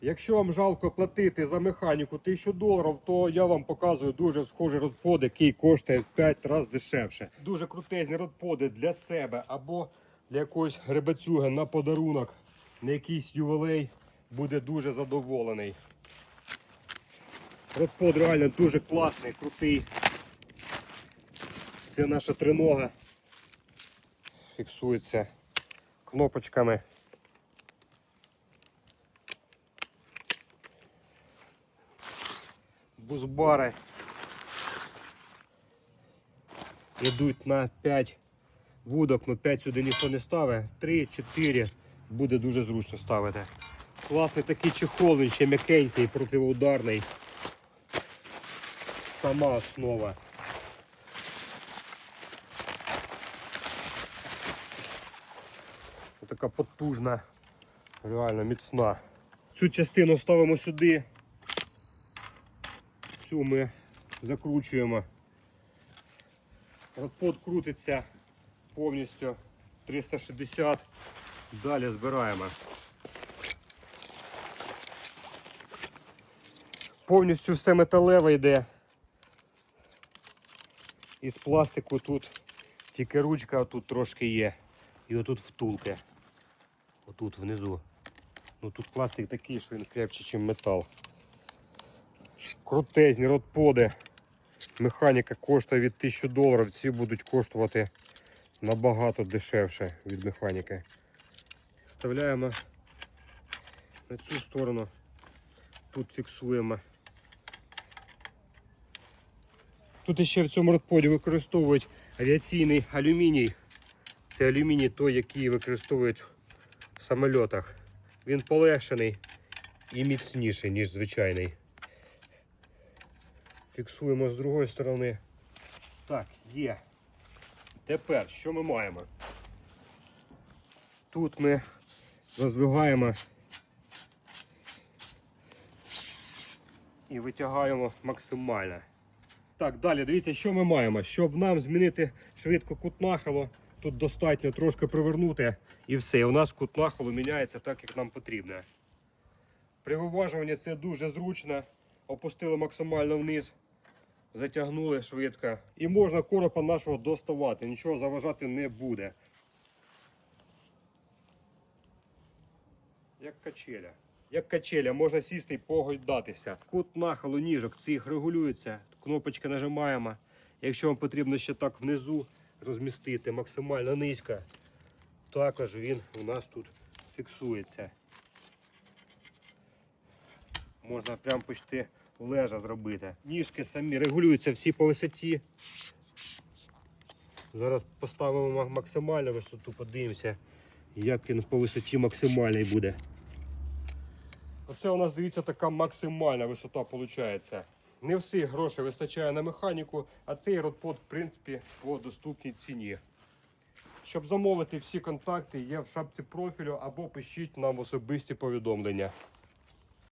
Якщо вам жалко платити за механіку 1000 доларів, то я вам показую дуже схожий родпод, який коштує в 5 разів дешевше. Дуже крутезні родподи для себе або для якогось гребецюги на подарунок, на якийсь ювелей буде дуже задоволений. Родпод реально дуже класний, крутий. Це наша тринога. Фіксується кнопочками. Бузбари йдуть на 5 вудок, ну 5 сюди ніхто не ставить. 3-4 буде дуже зручно ставити. Класний такий чехол, він ще м'якенький, противоударний. Сама основа. Така потужна, реально міцна. Цю частину ставимо сюди. Цю ми закручуємо. Родпод крутиться повністю 360. Далі збираємо. Повністю все металеве йде. Із пластику тут тільки ручка тут трошки є. І отут втулки. Отут внизу. Ну тут пластик такий, що він крепче, ніж метал. Крутезні родподи. Механіка коштує від 1000 доларів. Ці будуть коштувати набагато дешевше від механіки. Вставляємо на цю сторону. Тут фіксуємо. Тут ще в цьому родподі використовують авіаційний алюміній. Це алюміній той, який використовують в самольотах. Він полегшений і міцніший, ніж звичайний. Фіксуємо з другої сторони. Так, є. Тепер що ми маємо? Тут ми роздвигаємо і витягаємо максимально. Так, далі дивіться, що ми маємо. Щоб нам змінити швидко кут тут достатньо трошки привернути і все. І у нас кут міняється так, як нам потрібно. При виважуванні це дуже зручно. Опустили максимально вниз, затягнули швидко. І можна коропа нашого доставати, нічого заважати не буде. Як качеля. Як качеля, можна сісти і погойдатися. Кут нахилу ніжок цих регулюється. Кнопочки нажимаємо. Якщо вам потрібно ще так внизу розмістити максимально низько, також він у нас тут фіксується. Можна прям почти лежа зробити. Ніжки самі регулюються всі по висоті. Зараз поставимо максимальну висоту, подивимося, як він по висоті максимальний буде. Оце у нас, дивіться, така максимальна висота виходить. Не всіх грошей вистачає на механіку, а цей родпод, в принципі, по доступній ціні. Щоб замовити всі контакти, є в шапці профілю або пишіть нам особисті повідомлення.